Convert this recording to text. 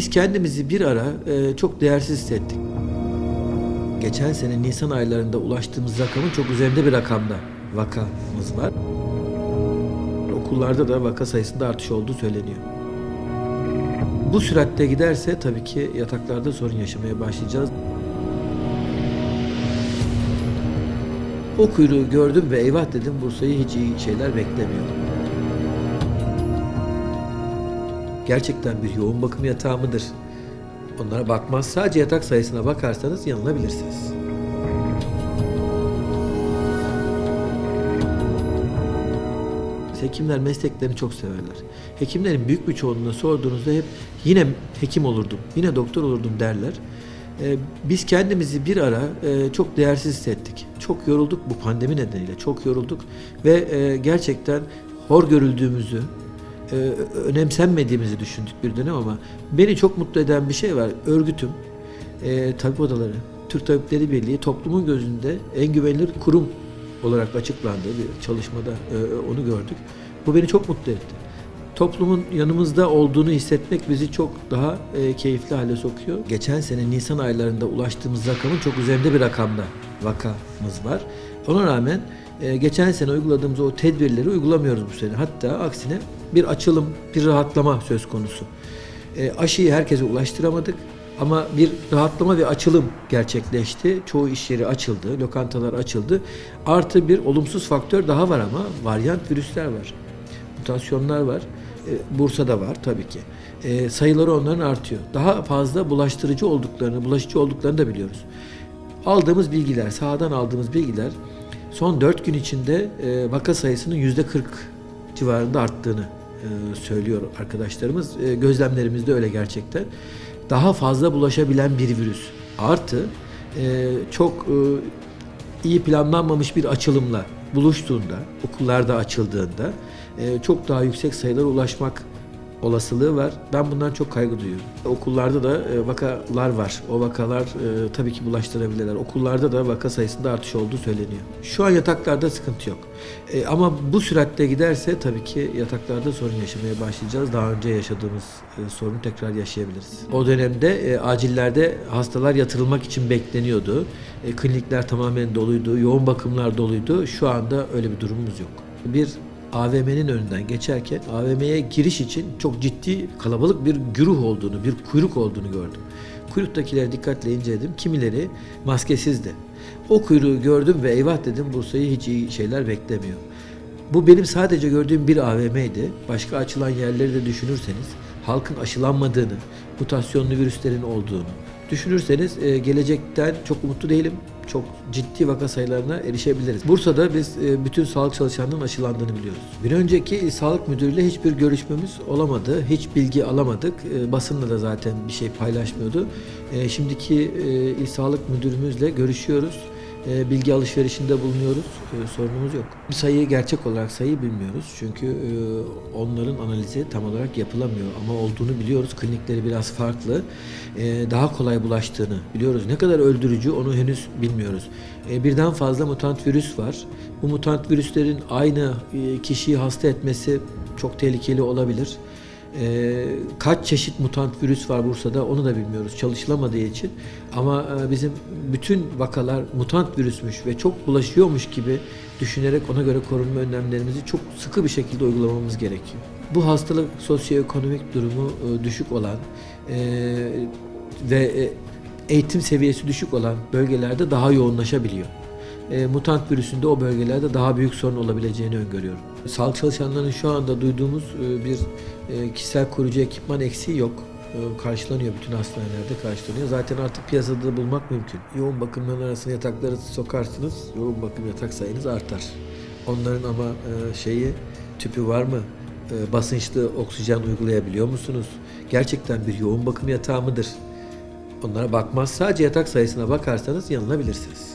Biz kendimizi bir ara e, çok değersiz hissettik. Geçen sene Nisan aylarında ulaştığımız rakamın çok üzerinde bir rakamda vakamız var. Okullarda da vaka sayısında artış olduğu söyleniyor. Bu süratte giderse tabii ki yataklarda sorun yaşamaya başlayacağız. O kuyruğu gördüm ve eyvah dedim Bursa'yı hiç iyi şeyler beklemiyordum. Gerçekten bir yoğun bakım yatağı mıdır? Onlara bakmaz. Sadece yatak sayısına bakarsanız yanılabilirsiniz. Hekimler mesleklerini çok severler. Hekimlerin büyük bir çoğunluğuna sorduğunuzda hep yine hekim olurdum, yine doktor olurdum derler. Ee, biz kendimizi bir ara e, çok değersiz hissettik. Çok yorulduk bu pandemi nedeniyle, çok yorulduk ve e, gerçekten hor görüldüğümüzü, e, önemsenmediğimizi düşündük bir dönem ama beni çok mutlu eden bir şey var. Örgütüm, e, tabip odaları, Türk Tabipleri Birliği toplumun gözünde en güvenilir kurum olarak açıklandığı bir çalışmada e, onu gördük. Bu beni çok mutlu etti. Toplumun yanımızda olduğunu hissetmek bizi çok daha e, keyifli hale sokuyor. Geçen sene Nisan aylarında ulaştığımız rakamın çok üzerinde bir rakamda vakamız var. Ona rağmen e, geçen sene uyguladığımız o tedbirleri uygulamıyoruz bu sene. Hatta aksine bir açılım, bir rahatlama söz konusu. E, aşıyı herkese ulaştıramadık ama bir rahatlama ve açılım gerçekleşti. Çoğu iş yeri açıldı, lokantalar açıldı. Artı bir olumsuz faktör daha var ama varyant virüsler var. Mutasyonlar var. E, Bursa'da var tabii ki. E, sayıları onların artıyor. Daha fazla bulaştırıcı olduklarını, bulaşıcı olduklarını da biliyoruz. Aldığımız bilgiler, sahadan aldığımız bilgiler son 4 gün içinde e, vaka sayısının %40 civarında arttığını e, söylüyor arkadaşlarımız. E, gözlemlerimiz de öyle gerçekten. Daha fazla bulaşabilen bir virüs. Artı e, çok e, iyi planlanmamış bir açılımla buluştuğunda, okullarda açıldığında e, çok daha yüksek sayılara ulaşmak olasılığı var. Ben bundan çok kaygı duyuyorum. Okullarda da e, vakalar var. O vakalar e, tabii ki bulaştırabilirler. Okullarda da vaka sayısında artış olduğu söyleniyor. Şu an yataklarda sıkıntı yok. E, ama bu süratte giderse tabii ki yataklarda sorun yaşamaya başlayacağız. Daha önce yaşadığımız sorunu tekrar yaşayabiliriz. O dönemde acillerde hastalar yatırılmak için bekleniyordu. Klinikler tamamen doluydu. Yoğun bakımlar doluydu. Şu anda öyle bir durumumuz yok. Bir AVM'nin önünden geçerken AVM'ye giriş için çok ciddi kalabalık bir güruh olduğunu, bir kuyruk olduğunu gördüm. Kuyruktakileri dikkatle inceledim. Kimileri maskesizdi. O kuyruğu gördüm ve eyvah dedim Bursa'yı hiç iyi şeyler beklemiyor. Bu benim sadece gördüğüm bir AVM'ydi. Başka açılan yerleri de düşünürseniz halkın aşılanmadığını, mutasyonlu virüslerin olduğunu düşünürseniz e, gelecekten çok umutlu değilim. Çok ciddi vaka sayılarına erişebiliriz. Bursa'da biz e, bütün sağlık çalışanlarının aşılandığını biliyoruz. Bir önceki sağlık müdürüyle hiçbir görüşmemiz olamadı. Hiç bilgi alamadık. E, basınla da zaten bir şey paylaşmıyordu. E, şimdiki sağlık müdürümüzle görüşüyoruz. E, bilgi alışverişinde bulunuyoruz. E, sorunumuz yok. Sayıyı gerçek olarak sayı bilmiyoruz. Çünkü e, onların analizi tam olarak yapılamıyor. Ama olduğunu biliyoruz. Klinikleri biraz farklı. E, daha kolay bulaştığını biliyoruz. Ne kadar öldürücü onu henüz bilmiyoruz. Birden fazla mutant virüs var. Bu mutant virüslerin aynı e, kişiyi hasta etmesi çok tehlikeli olabilir. Ee, kaç çeşit mutant virüs var Bursa'da onu da bilmiyoruz çalışılamadığı için. Ama e, bizim bütün vakalar mutant virüsmüş ve çok bulaşıyormuş gibi düşünerek ona göre korunma önlemlerimizi çok sıkı bir şekilde uygulamamız gerekiyor. Bu hastalık sosyoekonomik durumu e, düşük olan e, ve e, eğitim seviyesi düşük olan bölgelerde daha yoğunlaşabiliyor e, mutant virüsünde o bölgelerde daha büyük sorun olabileceğini öngörüyorum. Sağlık çalışanlarının şu anda duyduğumuz e, bir e, kişisel koruyucu ekipman eksiği yok. E, karşılanıyor bütün hastanelerde karşılanıyor. Zaten artık piyasada da bulmak mümkün. Yoğun bakımların arasına yatakları sokarsınız, yoğun bakım yatak sayınız artar. Onların ama şeyi tüpü var mı? Basınçlı oksijen uygulayabiliyor musunuz? Gerçekten bir yoğun bakım yatağı mıdır? Onlara bakmaz. Sadece yatak sayısına bakarsanız yanılabilirsiniz.